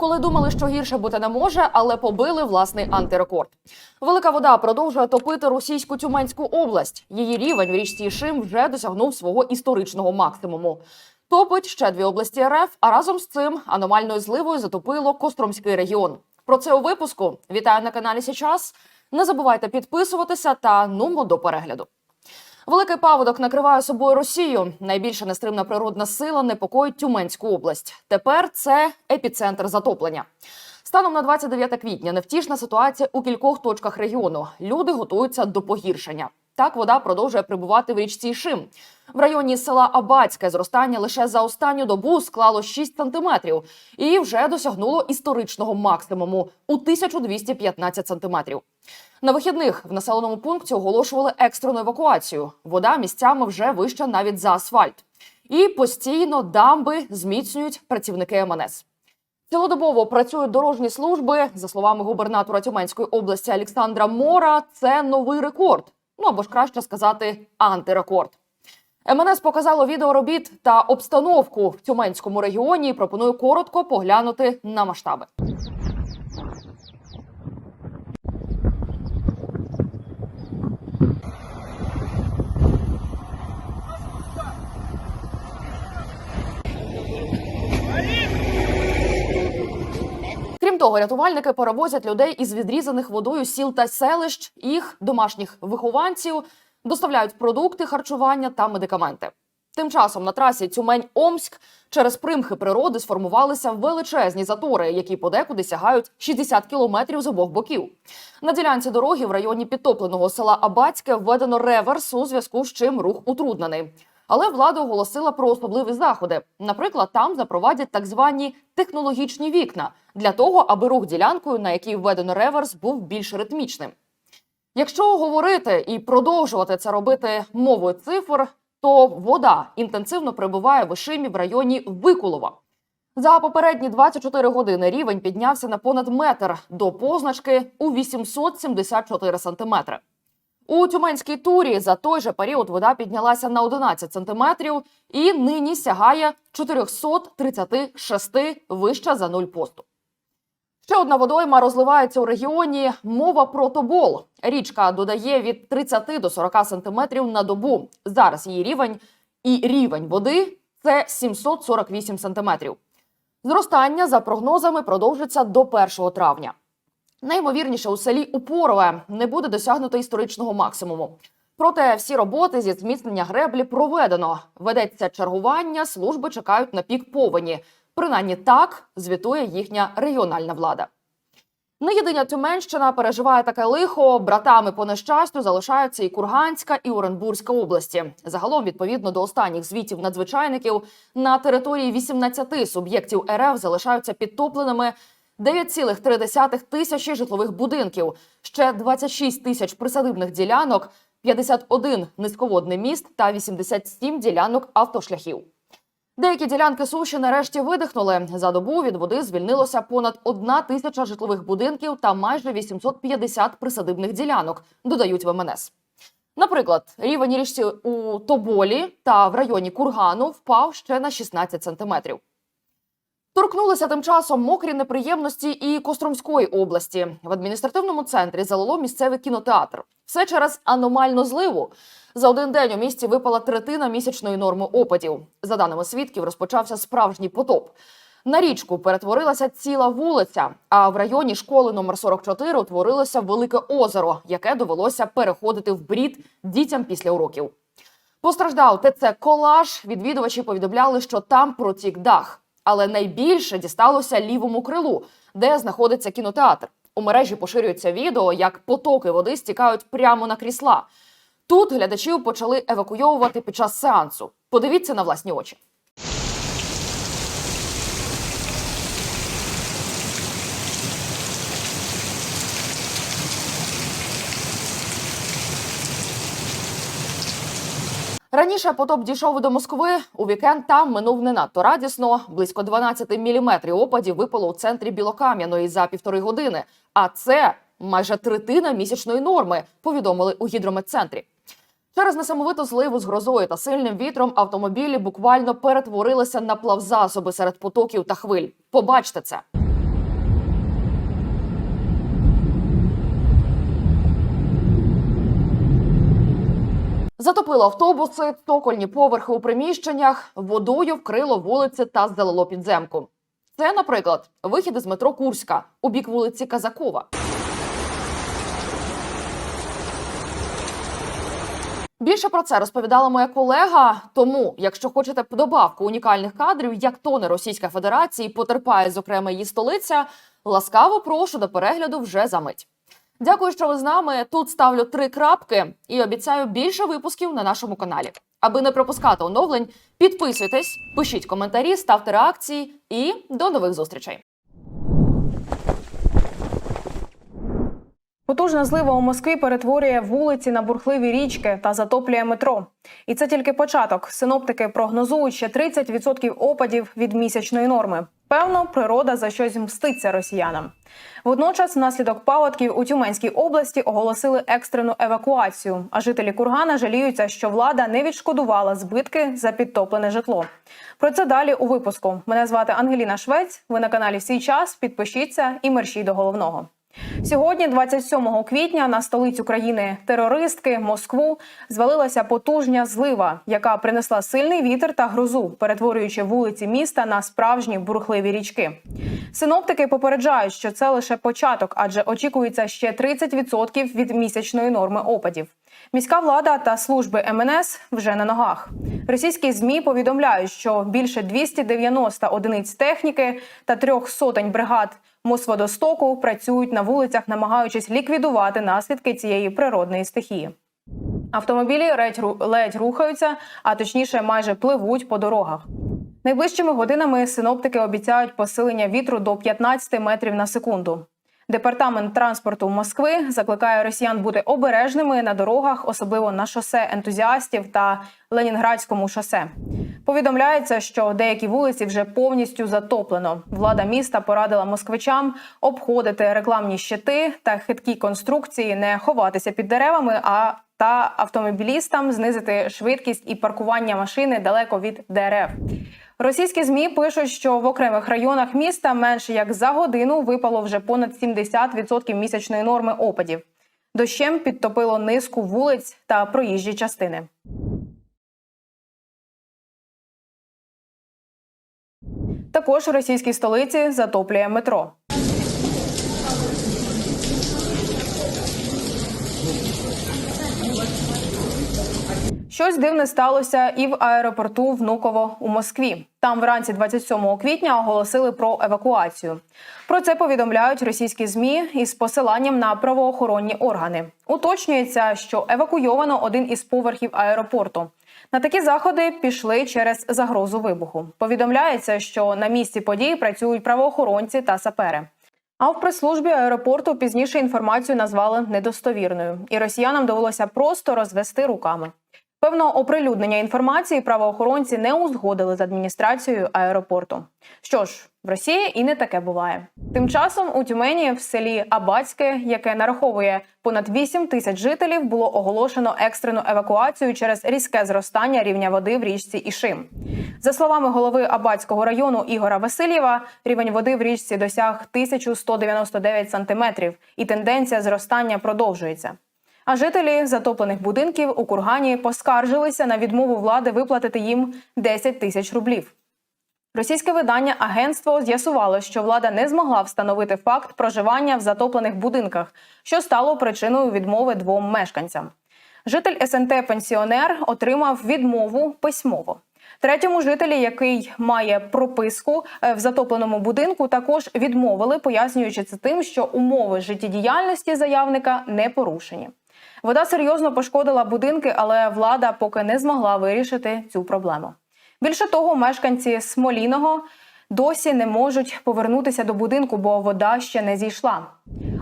Коли думали, що гірше бути не може, але побили власний антирекорд. Велика вода продовжує топити російську Тюменську область. Її рівень в річці Ішим вже досягнув свого історичного максимуму. Топить ще дві області РФ, а разом з цим аномальною зливою затопило Костромський регіон. Про це у випуску. Вітаю на каналі Січас. Не забувайте підписуватися та нумо до перегляду. Великий паводок накриває собою Росію. Найбільша нестримна природна сила непокоїть Тюменську область. Тепер це епіцентр затоплення. Станом на 29 квітня невтішна ситуація у кількох точках регіону. Люди готуються до погіршення. Так вода продовжує прибувати в річці Ішим. В районі села Абацьке зростання лише за останню добу склало 6 сантиметрів і вже досягнуло історичного максимуму у 1215 сантиметрів. На вихідних в населеному пункті оголошували екстрену евакуацію. Вода місцями вже вища навіть за асфальт. І постійно дамби зміцнюють працівники МНС. Цілодобово працюють дорожні служби. За словами губернатора Тюменської області Олександра Мора, це новий рекорд. Ну або ж краще сказати, антирекорд. МНС показало відео робіт та обстановку в Тюменському регіоні. Пропоную коротко поглянути на масштаби. Крім того, рятувальники перевозять людей із відрізаних водою сіл та селищ, їх домашніх вихованців, доставляють продукти харчування та медикаменти. Тим часом на трасі Тюмень-Омськ через примхи природи сформувалися величезні затори, які подекуди сягають 60 кілометрів з обох боків. На ділянці дороги в районі підтопленого села Абацьке введено реверс у зв'язку з чим рух утруднений. Але влада оголосила про особливі заходи. Наприклад, там запровадять так звані технологічні вікна для того, аби рух ділянкою, на якій введено реверс, був більш ритмічним. Якщо говорити і продовжувати це робити мовою цифр, то вода інтенсивно прибуває в Ішимі в районі Викулова. За попередні 24 години рівень піднявся на понад метр до позначки у 874 сантиметри. У Тюменській турі за той же період вода піднялася на 11 сантиметрів і нині сягає 436 вища за нуль посту. Ще одна водойма розливається у регіоні. Мова про тобол. Річка додає від 30 до 40 сантиметрів на добу. Зараз її рівень і рівень води це 748 сантиметрів. Зростання за прогнозами продовжиться до 1 травня. Найімовірніше у селі Упорове не буде досягнуто історичного максимуму. Проте всі роботи зі зміцнення греблі проведено. Ведеться чергування, служби чекають на пік повені. Принаймні так звітує їхня регіональна влада. Не єдиня Тюменщина переживає таке лихо. Братами по нещастю залишаються і Курганська, і Оренбурзька області. Загалом, відповідно до останніх звітів надзвичайників, на території 18 суб'єктів РФ залишаються підтопленими 9,3 тисячі житлових будинків, ще 26 тисяч присадибних ділянок, 51 низьководний міст та 87 ділянок автошляхів. Деякі ділянки суші нарешті видихнули. За добу від води звільнилося понад одна тисяча житлових будинків та майже 850 присадибних ділянок, додають в МНС. Наприклад, рівень річці у Тоболі та в районі Кургану впав ще на 16 сантиметрів. Торкнулися тим часом мокрі неприємності і Костромської області. В адміністративному центрі залило місцевий кінотеатр. Все через аномальну зливу. За один день у місті випала третина місячної норми опадів. За даними свідків, розпочався справжній потоп. На річку перетворилася ціла вулиця. А в районі школи номер 44 утворилося велике озеро, яке довелося переходити в брід дітям після уроків. Постраждав ТЦ колаж. Відвідувачі повідомляли, що там протік дах. Але найбільше дісталося лівому крилу, де знаходиться кінотеатр. У мережі поширюється відео, як потоки води стікають прямо на крісла. Тут глядачів почали евакуйовувати під час сеансу. Подивіться на власні очі. Раніше потоп дійшов до Москви. У вікенд там минув не надто радісно. Близько 12 міліметрів опадів випало у центрі Білокам'яної за півтори години. А це майже третина місячної норми. Повідомили у гідрометцентрі. Через несамовиту зливу з грозою та сильним вітром автомобілі буквально перетворилися на плавзасоби серед потоків та хвиль. Побачте це. Затопило автобуси, цокольні поверхи у приміщеннях, водою вкрило вулиці та залило підземку. Це, наприклад, вихід із метро Курська у бік вулиці Казакова. Більше про це розповідала моя колега. Тому, якщо хочете добавку унікальних кадрів, як тони Російська Федерації потерпає, зокрема її столиця, ласкаво прошу до перегляду вже за мить. Дякую, що ви з нами. Тут ставлю три крапки і обіцяю більше випусків на нашому каналі. Аби не пропускати оновлень, підписуйтесь, пишіть коментарі, ставте реакції і до нових зустрічей. Потужна злива у Москві перетворює вулиці на бурхливі річки та затоплює метро. І це тільки початок. Синоптики прогнозують ще 30% опадів від місячної норми. Певно, природа за щось мститься росіянам. Водночас, внаслідок паводків у Тюменській області оголосили екстрену евакуацію. А жителі Кургана жаліються, що влада не відшкодувала збитки за підтоплене житло. Про це далі у випуску. Мене звати Ангеліна Швець. Ви на каналі Свій час. Підпишіться і мерщій до головного. Сьогодні, 27 квітня, на столицю країни терористки Москву звалилася потужня злива, яка принесла сильний вітер та грозу, перетворюючи вулиці міста на справжні бурхливі річки. Синоптики попереджають, що це лише початок, адже очікується ще 30% від місячної норми опадів. Міська влада та служби МНС вже на ногах. Російські змі повідомляють, що більше 290 одиниць техніки та трьох сотень бригад Мосводостоку працюють на вулицях, намагаючись ліквідувати наслідки цієї природної стихії. Автомобілі ледь, ру- рухаються, а точніше, майже пливуть по дорогах. Найближчими годинами синоптики обіцяють посилення вітру до 15 метрів на секунду. Департамент транспорту Москви закликає росіян бути обережними на дорогах, особливо на шосе ентузіастів та Ленінградському шосе. Повідомляється, що деякі вулиці вже повністю затоплено. Влада міста порадила москвичам обходити рекламні щити та хиткі конструкції, не ховатися під деревами, а та автомобілістам знизити швидкість і паркування машини далеко від дерев. Російські змі пишуть, що в окремих районах міста менше як за годину випало вже понад 70% місячної норми опадів. Дощем підтопило низку вулиць та проїжджі частини. Також у російській столиці затоплює метро. Щось дивне сталося і в аеропорту Внуково у Москві. Там вранці 27 квітня оголосили про евакуацію. Про це повідомляють російські змі із посиланням на правоохоронні органи. Уточнюється, що евакуйовано один із поверхів аеропорту. На такі заходи пішли через загрозу вибуху. Повідомляється, що на місці подій працюють правоохоронці та сапери. А в прес-службі аеропорту пізніше інформацію назвали недостовірною, і росіянам довелося просто розвести руками. Певно, оприлюднення інформації правоохоронці не узгодили з адміністрацією аеропорту. Що ж, в Росії і не таке буває. Тим часом у Тюмені в селі Абацьке, яке нараховує понад 8 тисяч жителів, було оголошено екстрену евакуацію через різке зростання рівня води в річці Ішим. За словами голови Абацького району Ігора Васильєва, рівень води в річці досяг 1199 сантиметрів, і тенденція зростання продовжується. А жителі затоплених будинків у Кургані поскаржилися на відмову влади виплатити їм 10 тисяч рублів. Російське видання агентство з'ясувало, що влада не змогла встановити факт проживання в затоплених будинках, що стало причиною відмови двом мешканцям. Житель СНТ пенсіонер отримав відмову письмово. Третьому жителі, який має прописку е, в затопленому будинку, також відмовили, пояснюючи це тим, що умови життєдіяльності заявника не порушені. Вода серйозно пошкодила будинки, але влада поки не змогла вирішити цю проблему. Більше того, мешканці Смоліного досі не можуть повернутися до будинку, бо вода ще не зійшла.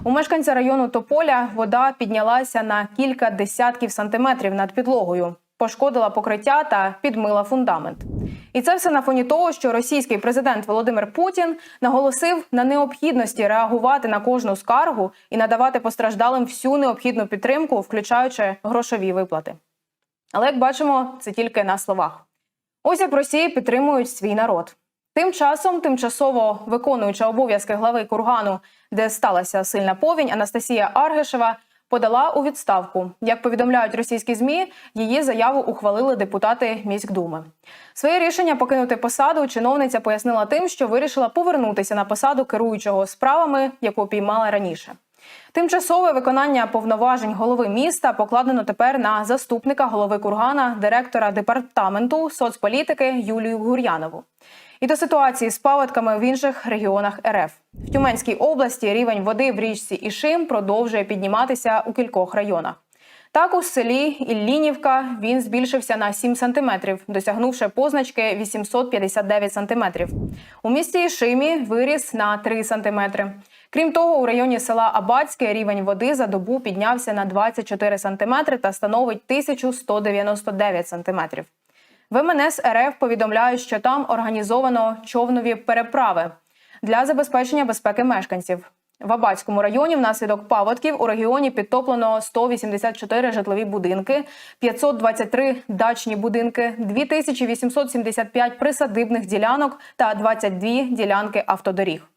У мешканця району Тополя вода піднялася на кілька десятків сантиметрів над підлогою, пошкодила покриття та підмила фундамент. І це все на фоні того, що російський президент Володимир Путін наголосив на необхідності реагувати на кожну скаргу і надавати постраждалим всю необхідну підтримку, включаючи грошові виплати. Але як бачимо, це тільки на словах. Ось як в Росії підтримують свій народ. Тим часом, тимчасово виконуюча обов'язки глави Кургану, де сталася сильна повінь, Анастасія Аргешева подала у відставку. Як повідомляють російські змі, її заяву ухвалили депутати міськдуми. Своє рішення покинути посаду чиновниця пояснила тим, що вирішила повернутися на посаду керуючого справами, яку піймала раніше. Тимчасове виконання повноважень голови міста покладено тепер на заступника голови Кургана, директора департаменту соцполітики Юлію Гур'янову. І до ситуації з паводками в інших регіонах РФ в Тюменській області рівень води в річці Ішим продовжує підніматися у кількох районах. Так, у селі Іллінівка він збільшився на 7 сантиметрів, досягнувши позначки 859 сантиметрів. У місті Ішимі виріс на 3 сантиметри. Крім того, у районі села Абацьке рівень води за добу піднявся на 24 сантиметри та становить 1199 сантиметрів. В МНС РФ повідомляють, що там організовано човнові переправи для забезпечення безпеки мешканців. В Абацькому районі внаслідок паводків у регіоні підтоплено 184 житлові будинки, 523 дачні будинки, 2875 присадибних ділянок та 22 ділянки автодоріг.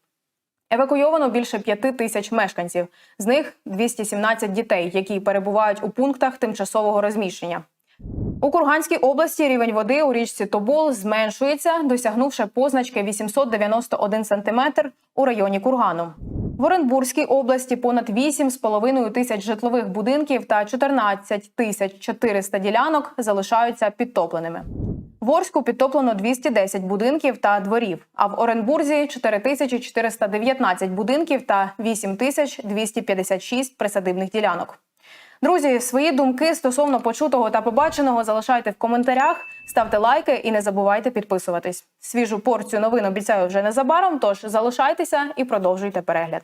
Евакуйовано більше п'яти тисяч мешканців, з них 217 дітей, які перебувають у пунктах тимчасового розміщення. У Курганській області рівень води у річці Тобол зменшується, досягнувши позначки 891 сантиметр у районі Кургану. В Оренбурзькій області понад 8,5 тисяч житлових будинків та 14 тисяч 400 ділянок залишаються підтопленими. В Орську підтоплено 210 будинків та дворів, а в Оренбурзі 4419 будинків та 8256 присадибних ділянок. Друзі, свої думки стосовно почутого та побаченого залишайте в коментарях, ставте лайки і не забувайте підписуватись. Свіжу порцію новин обіцяю вже незабаром. Тож залишайтеся і продовжуйте перегляд.